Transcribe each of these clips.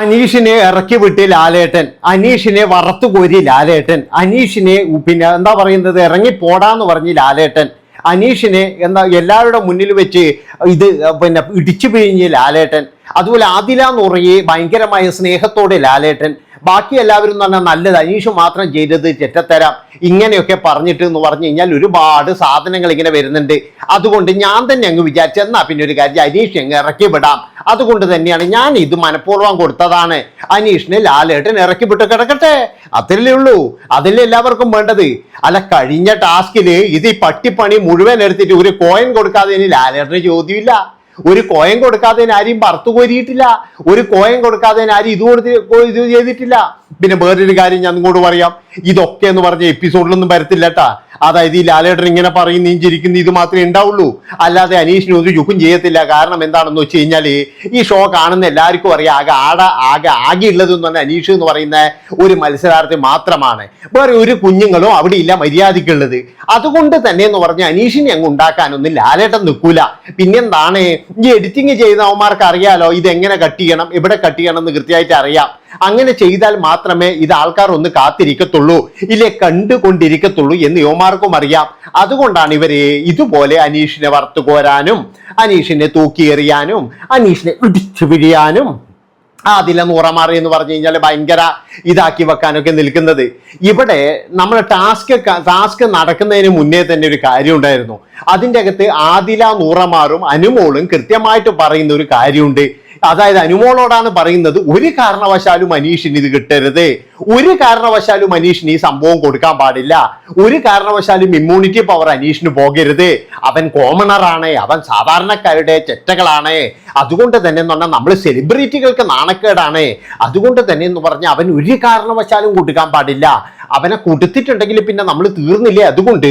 അനീഷിനെ ഇറക്കി വിട്ട് ലാലേട്ടൻ. അനീഷിനെ വറത്തു കോരി ലാലേട്ടൻ. അനീഷിനെ പിന്നെ എന്താ പറയുന്നത്? ഇറങ്ങി പോടാന്ന് പറഞ്ഞ് ലാലേട്ടൻ. അനീഷിനെ എന്താ എല്ലാവരുടെ മുന്നിൽ വെച്ച് ഇത് പിന്നെ ഇടിച്ചു പിഴിഞ്ഞ് ലാലേട്ടൻ. അതുപോലെ ആദില നുറയെ ഭയങ്കരമായ സ്നേഹത്തോടെ ലാലേട്ടൻ. ബാക്കി എല്ലാവരും എന്ന് പറഞ്ഞാൽ നല്ലത്. അനീഷ് മാത്രം ചെയ്തത് ചെറ്റത്തരാം. ഇങ്ങനെയൊക്കെ പറഞ്ഞിട്ട് എന്ന് പറഞ്ഞു കഴിഞ്ഞാൽ ഒരുപാട് സാധനങ്ങൾ ഇങ്ങനെ വരുന്നുണ്ട്. അതുകൊണ്ട് ഞാൻ തന്നെ അങ്ങ് വിചാരിച്ചു എന്നാ പിന്നെ ഒരു കാര്യം അനീഷ് അങ്ങ് ഇറക്കി വിടാം. അതുകൊണ്ട് തന്നെയാണ് ഞാൻ ഇത് മനഃപൂർവം കൊടുത്തതാണ്. അനീഷിനെ ലാലേട്ടൻ ഇറക്കി വിട്ട് കിടക്കട്ടെ. അത്രല്ലേ ഉള്ളൂ. അതല്ലേ എല്ലാവർക്കും വേണ്ടത്? അല്ല കഴിഞ്ഞ ടാസ്കിൽ ഇത് ഈ പട്ടിപ്പണി മുഴുവൻ എടുത്തിട്ട് ഒരു കോയിൻ കൊടുക്കാതെ ഇനി ലാലേട്ടന് ചോദ്യമില്ല. ഒരു കോയം കൊടുക്കാതെ ആരെയും പറത്തു കോരിയിട്ടില്ല. ഒരു കോയം കൊടുക്കാതെ ആരും ഇത് കൊടുത്ത് ഇത് ചെയ്തിട്ടില്ല. പിന്നെ വേറൊരു കാര്യം ഞാൻ നിങ്ങളോട് പറയാം. ഇതൊക്കെ എന്ന് പറഞ്ഞ എപ്പിസോഡിലൊന്നും വരത്തില്ല കേട്ടാ അതായത് ഈ ലാലേട്ടൻ ഇങ്ങനെ പറയുന്നതും ചിരിക്കുന്ന ഇത് മാത്രമേ ഉണ്ടാവുള്ളൂ. അല്ലാതെ അനീഷിന് ഒരു ചുക്കും ചെയ്യത്തില്ല. കാരണം എന്താണെന്ന് വെച്ച് കഴിഞ്ഞാൽ ഈ ഷോ കാണുന്ന എല്ലാവർക്കും അറിയാം. ആകെ ആട ആകെ ആകെ ഉള്ളത് എന്ന് പറഞ്ഞാൽ അനീഷ് എന്ന് പറയുന്ന ഒരു മത്സരാർത്ഥി മാത്രമാണ്. വേറെ ഒരു കുഞ്ഞുങ്ങളും അവിടെ ഇല്ല മര്യാദക്കുള്ളത് അതുകൊണ്ട് തന്നെ എന്ന് പറഞ്ഞാൽ അനീഷിനെ അങ്ങ് ഉണ്ടാക്കാനൊന്നും ലാലേട്ടൻ നിൽക്കൂല. പിന്നെന്താണ്? ഈ എഡിറ്റിംഗ് ചെയ്യുന്ന അവന്മാർക്ക് അറിയാലോ ഇത് എങ്ങനെ കട്ട് ചെയ്യണം എവിടെ കട്ട് ചെയ്യണം എന്ന് കൃത്യമായിട്ട് അറിയാം. അങ്ങനെ ചെയ്താൽ മാത്രമേ ഇത് ആൾക്കാർ ഒന്ന് കാത്തിരിക്കത്തുള്ളൂ ഇല്ലെ കണ്ടുകൊണ്ടിരിക്കത്തുള്ളൂ എന്ന് യുവമാർക്കും അറിയാം. അതുകൊണ്ടാണ് ഇവർ ഇതുപോലെ അനീഷിനെ വറുത്തു കോരാനും അനീഷിനെ തൂക്കിയെറിയാനും അനീഷിനെ ഇടിച്ചു പിഴിയാനും അതിലെ നൂറമാറി എന്ന് പറഞ്ഞു കഴിഞ്ഞാൽ ഭയങ്കര ഇതാക്കി വെക്കാനൊക്കെ നിൽക്കുന്നത്. ഇവിടെ നമ്മൾ ടാസ്ക് ടാസ്ക് നടക്കുന്നതിന് മുന്നേ തന്നെ ഒരു കാര്യം ഉണ്ടായിരുന്നു. അതിന്റെ അകത്ത് ആദില നൂറമാറും അനുമോളും കൃത്യമായിട്ട് പറയുന്ന ഒരു കാര്യമുണ്ട്. അതായത് അനുമോളോടാണ് പറയുന്നത് ഒരു കാരണവശാലും മനീഷിന് ഇത് കിട്ടരുത്. ഒരു കാരണവശാലും മനീഷിന് ഈ സംഭവം കൊടുക്കാൻ പാടില്ല. ഒരു കാരണവശാലും ഇമ്മ്യൂണിറ്റി പവർ അനീഷിന് പോകരുത്. അവൻ കോമണറാണ് അവൻ സാധാരണക്കാരുടെ ചെറ്റകളാണ്. അതുകൊണ്ട് തന്നെ എന്ന് പറഞ്ഞാൽ നമ്മൾ സെലിബ്രിറ്റികൾക്ക് നാണക്കേടാണ്. അതുകൊണ്ട് തന്നെ എന്ന് പറഞ്ഞാൽ അവൻ ഒരു കാരണവശാലും കൊടുക്കാൻ പാടില്ല. അവനെ കൊടുത്തിട്ടുണ്ടെങ്കിൽ പിന്നെ നമ്മൾ തീർന്നില്ലേ? അതുകൊണ്ട്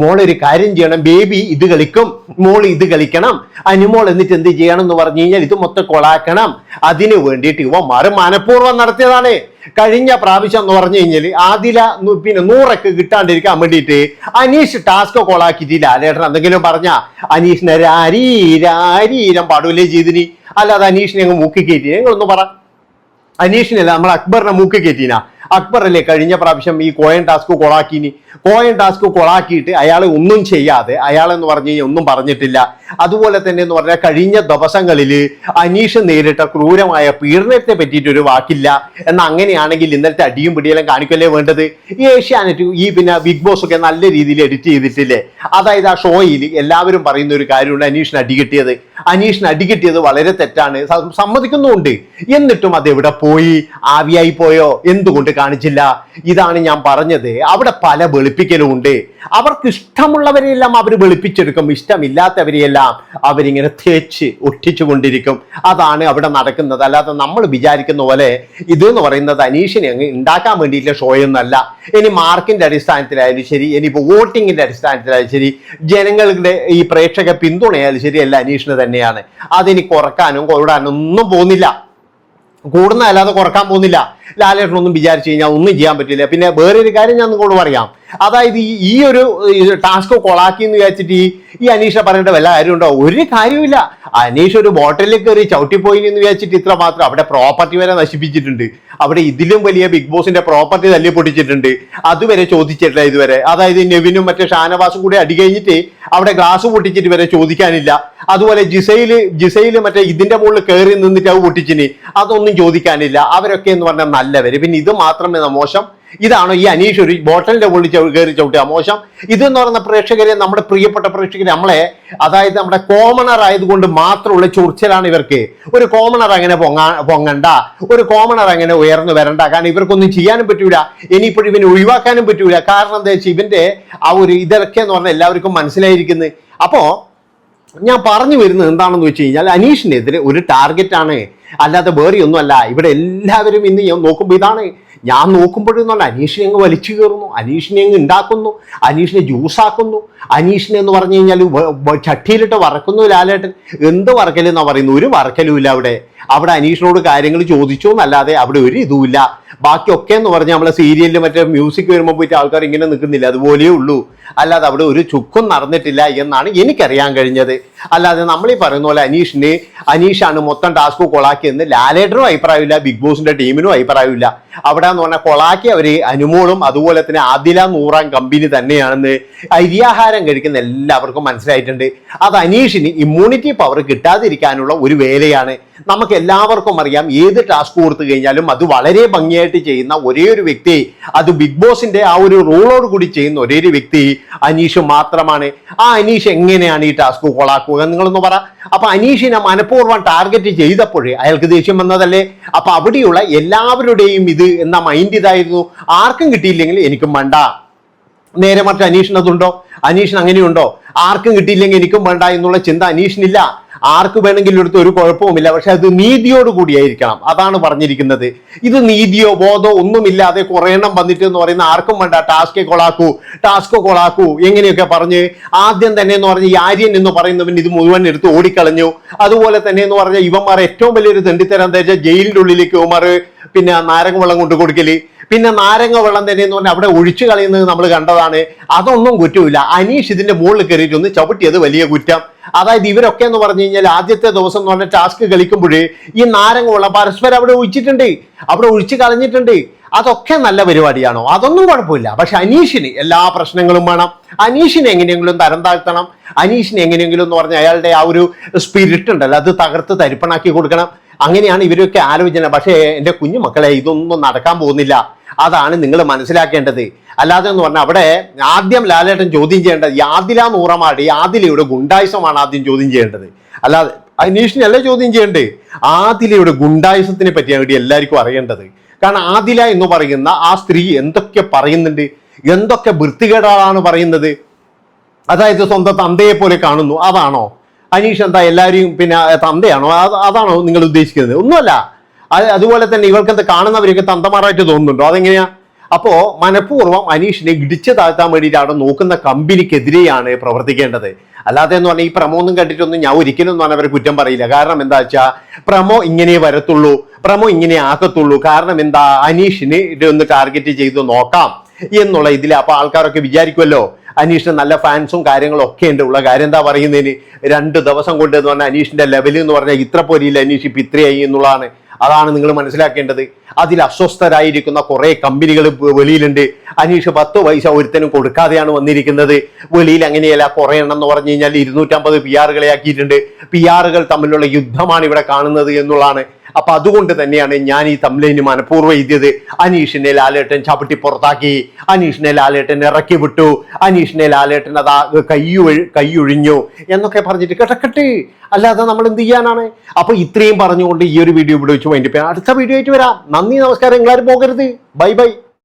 മോൾ ഒരു കാര്യം ചെയ്യണം. ബേബി ഇത് കളിക്കും. മോൾ ഇത് കളിക്കണം. അനുമോൾ എന്നിട്ട് എന്ത് ചെയ്യണം എന്ന് പറഞ്ഞു കഴിഞ്ഞാൽ ഇത് മൊത്തം കൊളാക്കണം. അതിന് വേണ്ടിയിട്ട് ഇവ മറ്. മനഃപൂർവം നടത്തിയതാണ്. കഴിഞ്ഞ പ്രാവശ്യം എന്ന് പറഞ്ഞു കഴിഞ്ഞാൽ ആദില പിന്നെ നൂറൊക്കെ കിട്ടാണ്ടിരിക്കാൻ വേണ്ടിയിട്ട് അനീഷ് ടാസ്ക് കൊളാക്കിയിട്ടില്ല. ലാലേട്ടൻ എന്തെങ്കിലും പറഞ്ഞ? അനീഷിനെ രാരീരാരീരം പാടൂലേ ചെയ്തിനി. അല്ലാതെ അനീഷിനെ അങ്ങ് മൂക്കി കയറ്റി. നിങ്ങളൊന്ന് പറ. അനീഷിനല്ല നമ്മൾ അക്ബറിനെ മൂക്കി കയറ്റീന. അക്ബർ അല്ലേ കഴിഞ്ഞ പ്രാവശ്യം ഈ കോയൻ ടാസ്ക് കൊളാക്കിനി? കോയൻ ടാസ്ക് കൊളാക്കിയിട്ട് അയാൾ ഒന്നും ചെയ്യാതെ അയാൾ എന്ന് പറഞ്ഞു കഴിഞ്ഞാൽ ഒന്നും പറഞ്ഞിട്ടില്ല. അതുപോലെ തന്നെ എന്ന് പറഞ്ഞാൽ കഴിഞ്ഞ ദിവസങ്ങളിൽ അനീഷ് നേരിട്ട ക്രൂരമായ പീഡനത്തെ പറ്റിയിട്ട് ഒരു വാക്കില്ല. എന്നാൽ അങ്ങനെയാണെങ്കിൽ ഇന്നലത്തെ അടിയും പിടിയെല്ലാം കാണിക്കല്ലേ വേണ്ടത്? ഈ ഏഷ്യാനെറ്റ് ഈ പിന്നെ ബിഗ് ബോസ് ഒക്കെ നല്ല രീതിയിൽ എഡിറ്റ് ചെയ്തിട്ടില്ലേ? അതായത് ആ ഷോയിൽ എല്ലാവരും പറയുന്ന ഒരു കാര്യമുണ്ട് അനീഷിന് അടി കിട്ടിയത്. അനീഷിന് അടി കിട്ടിയത് വളരെ തെറ്റാണ്. സമ്മതിക്കുന്നുമുണ്ട്. എന്നിട്ടും അത് എവിടെ പോയി? ആവിയായി പോയോ? എന്തുകൊണ്ട് കാണിച്ചില്ല. ഇതാണ് ഞാൻ പറഞ്ഞത്. അവിടെ പല വെളുപ്പിക്കലും ഉണ്ട്. അവർക്ക് ഇഷ്ടമുള്ളവരെയെല്ലാം അവർ വെളുപ്പിച്ചെടുക്കും. ഇഷ്ടമില്ലാത്തവരെയെല്ലാം അവരിങ്ങനെ തേച്ച് ഒട്ടിച്ചു കൊണ്ടിരിക്കും അതാണ് അവിടെ നടക്കുന്നത്. അല്ലാതെ നമ്മൾ വിചാരിക്കുന്ന പോലെ ഇത് എന്ന് പറയുന്നത് അനീഷിനെ അങ്ങ് ഉണ്ടാക്കാൻ വേണ്ടിയിട്ടുള്ള ഷോയൊന്നല്ല ഇനി മാർക്കിന്റെ അടിസ്ഥാനത്തിലായാലും ശരി ഇനിയിപ്പോൾ വോട്ടിങ്ങിന്റെ അടിസ്ഥാനത്തിലായാലും ശരി ജനങ്ങളുടെ ഈ പ്രേക്ഷക പിന്തുണയായാലും ശരി എല്ലാം അനീഷിന് തന്നെയാണ്. അതിനി കുറക്കാനും കൂടാനും ഒന്നും പോകുന്നില്ല. കൂടുന്ന അല്ലാതെ കുറയ്ക്കാൻ പോകുന്നില്ല. ലാലേട്ടനൊന്നും വിചാരിച്ചു കഴിഞ്ഞാൽ ഒന്നും ചെയ്യാൻ പറ്റില്ല. പിന്നെ വേറൊരു കാര്യം ഞാൻ നിങ്ങളോട് പറയാം. അതായത് ഈ ഒരു ടാസ്ക് കൊളാക്കി എന്ന് വിചാരിച്ചിട്ട് ഈ ഈ അനീഷ പറയേണ്ട വല്ല കാര്യമുണ്ടോ? ഒരു കാര്യമില്ല അനീഷ് ഒരു ബോട്ടിലിൽ കയറി ചവിട്ടിപ്പോയി എന്ന് വിചാരിച്ചിട്ട് ഇത്ര മാത്രം അവിടെ പ്രോപ്പർട്ടി വരെ നശിപ്പിച്ചിട്ടുണ്ട്. അവിടെ ഇതിലും വലിയ ബിഗ് ബോസിന്റെ പ്രോപ്പർട്ടി തല്ലി പൊട്ടിച്ചിട്ടുണ്ട്. അതുവരെ ചോദിച്ചിട്ടില്ല ഇതുവരെ. അതായത് നെവിനും മറ്റേ ഷാനവാസും കൂടി അടി കഴിഞ്ഞിട്ട് അവിടെ ഗ്ലാസ് പൊട്ടിച്ചിട്ട് വരെ ചോദിക്കാനില്ല. അതുപോലെ ജിസയിൽ ജിസയിൽ മറ്റേ ഇതിന്റെ മുകളിൽ കയറി നിന്നിട്ട് അത് പൊട്ടിച്ചിന് അതൊന്നും ചോദിക്കാനില്ല. അവരൊക്കെ എന്ന് പറഞ്ഞാൽ നല്ലവര്. പിന്നെ ഇത് മാത്രമേ മോശം. ഇതാണോ ഈ അനീഷ് ഒരു ബോട്ടലിന്റെ മുകളിൽ കയറി ചവിട്ടുക. മോശം. ഇതെന്ന് പറയുന്ന പ്രേക്ഷകരെ നമ്മുടെ പ്രിയപ്പെട്ട പ്രേക്ഷകരെ നമ്മളെ അതായത് നമ്മുടെ കോമണർ ആയതുകൊണ്ട് മാത്രമുള്ള ചൊറിച്ചിലാണ് ഇവർക്ക്. ഒരു കോമണർ അങ്ങനെ പൊങ്ങാ പൊങ്ങണ്ട. ഒരു കോമണർ അങ്ങനെ ഉയർന്നു വരണ്ട. കാരണം ഇവർക്കൊന്നും ചെയ്യാനും പറ്റൂല. ഇനിയിപ്പോഴും ഇവനെ ഒഴിവാക്കാനും പറ്റൂല. കാരണം എന്താ വെച്ചാൽ ഇവന്റെ ആ ഒരു ഇതൊക്കെ എന്ന് പറഞ്ഞാൽ എല്ലാവർക്കും മനസ്സിലായിരിക്കുന്നത് അപ്പോ ഞാൻ പറഞ്ഞു വരുന്നത് എന്താണെന്ന് വെച്ച് കഴിഞ്ഞാൽ അനീഷിനെതിരെ ഒരു ടാർഗറ്റ് ആണ്. അല്ലാതെ വേറെ ഒന്നുമല്ല. ഇവിടെ എല്ലാവരും ഇന്ന് ഞാൻ നോക്കുമ്പോൾ ഇതാണ്. ഞാൻ നോക്കുമ്പോഴെന്ന് പറഞ്ഞാൽ അനീഷിനെ അങ്ങ് വലിച്ചു കയറുന്നു. അനീഷിനെ അങ്ങ് ഉണ്ടാക്കുന്നു അനീഷിനെ ജ്യൂസാക്കുന്നു അനീഷിനെ എന്ന് പറഞ്ഞു കഴിഞ്ഞാൽ ചട്ടിയിലിട്ട് വറക്കുന്നു ലാലേട്ടൻ. എന്ത് വറക്കലെന്നാണ് പറയുന്നു ഒരു വറക്കലുമില്ല അവിടെ. അവിടെ അനീഷിനോട് കാര്യങ്ങൾ ചോദിച്ചു എന്നല്ലാതെ അവിടെ ഒരു ഇതുമില്ല ബാക്കിയൊക്കെ എന്ന് പറഞ്ഞാൽ നമ്മളെ സീരിയലിൽ മറ്റേ മ്യൂസിക് വരുമ്പോൾ പോയിട്ട് ആൾക്കാർ ഇങ്ങനെ നിൽക്കുന്നില്ല അതുപോലെയേ ഉള്ളൂ. അല്ലാതെ അവിടെ ഒരു ചുക്കും നടന്നിട്ടില്ല എന്നാണ് എനിക്കറിയാൻ കഴിഞ്ഞത്. അല്ലാതെ നമ്മൾ ഈ പറയുന്ന പോലെ അനീഷിന് അനീഷാണ് മൊത്തം ടാസ്ക് കൊളാക്കിയെന്ന് ലാലേട്ടനും അഭിപ്രായമില്ല ബിഗ് ബോസിന്റെ ടീമിനും അഭിപ്രായമില്ല. അവിടെ എന്ന് പറഞ്ഞാൽ കൊളാക്കി അവർ അനുമോളും അതുപോലെ തന്നെ ആദില നൂറാം കമ്പനി തന്നെയാണെന്ന് അരിയാഹാരം കഴിക്കുന്ന എല്ലാവർക്കും മനസ്സിലായിട്ടുണ്ട്. അത് അനീഷിന് ഇമ്മ്യൂണിറ്റി പവർ കിട്ടാതിരിക്കാനുള്ള ഒരു വേലയാണ്. നമുക്ക് എല്ലാവർക്കും അറിയാം ഏത് ടാസ്ക് കൊടുത്തു കഴിഞ്ഞാലും അത് വളരെ ഭംഗിയായിട്ട് ചെയ്യുന്ന ഒരേ ഒരു വ്യക്തി അത് ബിഗ് ബോസിന്റെ ആ ഒരു റോളോട് കൂടി ചെയ്യുന്ന ഒരേ ഒരു വ്യക്തി അനീഷ് മാത്രമാണ്. ആ അനീഷ് എങ്ങനെയാണ് ഈ ടാസ്ക് കൊളാക്കുക നിങ്ങളൊന്ന് പറ. അപ്പൊ അനീഷിനെ മനഃപൂർവം ടാർഗറ്റ് ചെയ്തപ്പോഴേ അയാൾക്ക് ദേഷ്യം വന്നതല്ലേ? അപ്പൊ അവിടെയുള്ള എല്ലാവരുടെയും ഇത് എന്ന മൈൻഡ് ഇതായിരുന്നു? ആർക്കും കിട്ടിയില്ലെങ്കിൽ എനിക്കും വേണ്ട. നേരെ മറിച്ച് അനീഷിന് അതുണ്ടോ? അനീഷിന് അങ്ങനെയുണ്ടോ? ആർക്കും കിട്ടിയില്ലെങ്കിൽ എനിക്കും വേണ്ട എന്നുള്ള ചിന്ത അനീഷിനില്ല. ആർക്ക് വേണമെങ്കിലും എടുത്ത് ഒരു കുഴപ്പവുമില്ല. പക്ഷെ അത് നീതിയോട് കൂടിയായിരിക്കണം. അതാണ് പറഞ്ഞിരിക്കുന്നത്. ഇത് നീതിയോ ബോധോ ഒന്നുമില്ലാതെ കുറെ എണ്ണം വന്നിട്ട് എന്ന് പറയുന്ന ആർക്കും വേണ്ട. ടാസ്ക് കൊളാക്കൂ ടാസ്ക് കൊളാക്കൂ. എങ്ങനെയൊക്കെ പറഞ്ഞ് ആദ്യം തന്നെ എന്ന് പറഞ്ഞ് യാര്യൻ എന്ന് പറയുന്നവൻ ഇത് മുഴുവൻ എടുത്ത് ഓടിക്കളഞ്ഞു. അതുപോലെ തന്നെ എന്ന് പറഞ്ഞ ഇവന്മാർ ഏറ്റവും വലിയൊരു തെണ്ടിത്തരം എന്താ വെച്ചാൽ ജയിലിന്റെ ഉള്ളിലേക്ക് ഇവന്മാർ പിന്നെ നാരങ്ങ വെള്ളം കൊണ്ട് കൊടുക്കൽ. പിന്നെ നാരങ്ങ വെള്ളം തന്നെ എന്ന് പറഞ്ഞാൽ അവിടെ ഒഴിച്ചു കളയുന്നത് നമ്മൾ കണ്ടതാണ്. അതൊന്നും കുറ്റമില്ല അനീഷ് ഇതിന്റെ മുകളിൽ കയറിയിട്ട് ഒന്ന് ചവിട്ടിയത് വലിയ കുറ്റം. അതായത് ഇവരൊക്കെ എന്ന് പറഞ്ഞു കഴിഞ്ഞാൽ ആദ്യത്തെ ദിവസം എന്ന് പറഞ്ഞ ടാസ്ക് കളിക്കുമ്പോഴേ ഈ നാരങ്ങ വെള്ളം പരസ്പരം അവിടെ ഒഴിച്ചിട്ടുണ്ട്. അവിടെ ഒഴിച്ചു കളഞ്ഞിട്ടുണ്ട്. അതൊക്കെ നല്ല പരിപാടിയാണോ? അതൊന്നും കുഴപ്പമില്ല. പക്ഷെ അനീഷിന് എല്ലാ പ്രശ്നങ്ങളും വേണം. അനീഷിനെ എങ്ങനെയെങ്കിലും തരം താഴ്ത്തണം. അനീഷിനെ എങ്ങനെയെങ്കിലും എന്ന് പറഞ്ഞാൽ അയാളുടെ ആ ഒരു സ്പിരിറ്റ് ഉണ്ടല്ലോ. അത് തകർത്ത് തരിപ്പണാക്കി കൊടുക്കണം. അങ്ങനെയാണ് ഇവരൊക്കെ ആലോചന പക്ഷേ എന്റെ കുഞ്ഞു മക്കളെ ഇതൊന്നും നടക്കാൻ പോകുന്നില്ല. അതാണ് നിങ്ങൾ മനസ്സിലാക്കേണ്ടത്. അല്ലാതെ എന്ന് പറഞ്ഞാൽ അവിടെ ആദ്യം ലാലേട്ടൻ ചോദ്യം ചെയ്യേണ്ടത് യാതില ആദില നൂറമാടി ആദിലയുടെ ഗുണ്ടായുസമാണ് ആദ്യം ചോദ്യം ചെയ്യേണ്ടത്. അല്ലാതെ അനീഷിനല്ല ചോദ്യം ചെയ്യേണ്ടത്? ആദിലയുടെ ഗുണ്ടായുസത്തിനെ പറ്റിയാണ് ഇവിടെ എല്ലാവർക്കും അറിയേണ്ടത്. കാരണം ആദില എന്ന് പറയുന്ന ആ സ്ത്രീ എന്തൊക്കെ പറയുന്നുണ്ട്? എന്തൊക്കെ വൃത്തികേടാണ് പറയുന്നത്? അതായത് സ്വന്തം തന്തയെ പോലെ കാണുന്നു. അതാണോ? അനീഷ് എന്താ എല്ലാവരെയും പിന്നെ തന്തയാണോ? അതാണോ നിങ്ങൾ ഉദ്ദേശിക്കുന്നത്? ഒന്നുമല്ല. അത് അതുപോലെ തന്നെ ഇവർക്ക് എന്താ കാണുന്നവരൊക്കെ തന്തമാരായിട്ട് തോന്നുന്നുണ്ടോ? അതെങ്ങനെയാ? അപ്പോ മനഃപൂർവം അനീഷിനെ ഇടിച്ചു താഴ്ത്താൻ വേണ്ടിയിട്ട് നോക്കുന്ന കമ്പനിക്കെതിരെയാണ് പ്രവർത്തിക്കേണ്ടത്. അല്ലാതെ എന്ന് പറഞ്ഞാൽ ഈ പ്രമോ ഒന്നും കണ്ടിട്ടൊന്നും ഞാൻ ഒരിക്കലും ഒന്നും അവരെ കുറ്റം പറയില്ല. കാരണം എന്താ വെച്ചാൽ പ്രമോ ഇങ്ങനെ വരത്തുള്ളൂ പ്രമോ ഇങ്ങനെ ആക്കത്തുള്ളൂ. കാരണം എന്താ അനീഷിനെ ഒന്ന് ടാർഗറ്റ് ചെയ്ത് നോക്കാം എന്നുള്ള ഇതിൽ അപ്പൊ ആൾക്കാരൊക്കെ വിചാരിക്കുമല്ലോ അനീഷിന് നല്ല ഫാൻസും കാര്യങ്ങളും ഒക്കെ ഉണ്ട്. ഉള്ള കാര്യം എന്താ പറയുന്നതിന് രണ്ട് ദിവസം കൊണ്ട് എന്ന് പറഞ്ഞാൽ അനീഷിന്റെ ലെവലിൽ എന്ന് പറഞ്ഞാൽ ഇത്ര പോലെയില്ല അനീഷ് ഇപ്പൊ ഇത്രയായി എന്നുള്ളതാണ്. അതാണ് നിങ്ങൾ മനസ്സിലാക്കേണ്ടത്. അതിൽ അസ്വസ്ഥരായിരിക്കുന്ന കുറേ കമ്പനികൾ വെളിയിലുണ്ട്. അനീഷ് പത്ത് പൈസ ഒരുത്തനും കൊടുക്കാതെയാണ് വന്നിരിക്കുന്നത്. വെളിയിൽ അങ്ങനെയല്ല കുറെ എണ്ണം എന്ന് പറഞ്ഞു കഴിഞ്ഞാൽ ഇരുന്നൂറ്റമ്പത് പി ആറുകളെ ആക്കിയിട്ടുണ്ട് പി ആറുകൾ തമ്മിലുള്ള യുദ്ധമാണ് ഇവിടെ കാണുന്നത് എന്നുള്ളതാണ്. അപ്പൊ അതുകൊണ്ട് തന്നെയാണ് ഞാൻ ഈ തംലൈന് മനഃപൂർവം എഴുതിയത്. അനീഷിനെ ലാലേട്ടൻ ചവിട്ടി പുറത്താക്കി. അനീഷിനെ ലാലേട്ടൻ ഇറക്കി വിട്ടു. അനീഷിനെ ലാലേട്ടൻ അതാ കയ്യു കൈയൊഴിഞ്ഞു എന്നൊക്കെ പറഞ്ഞിട്ട് കിടക്കട്ടെ. അല്ലാതെ നമ്മൾ എന്ത് ചെയ്യാനാണ്? അപ്പൊ ഇത്രയും പറഞ്ഞുകൊണ്ട് ഈ ഒരു വീഡിയോ ഇവിടെ വെച്ച് വേണ്ടി അടുത്ത വീഡിയോ ആയിട്ട് വരാം. നന്ദി നമസ്കാരം. എല്ലാവരും പോകരുത്. Bye bye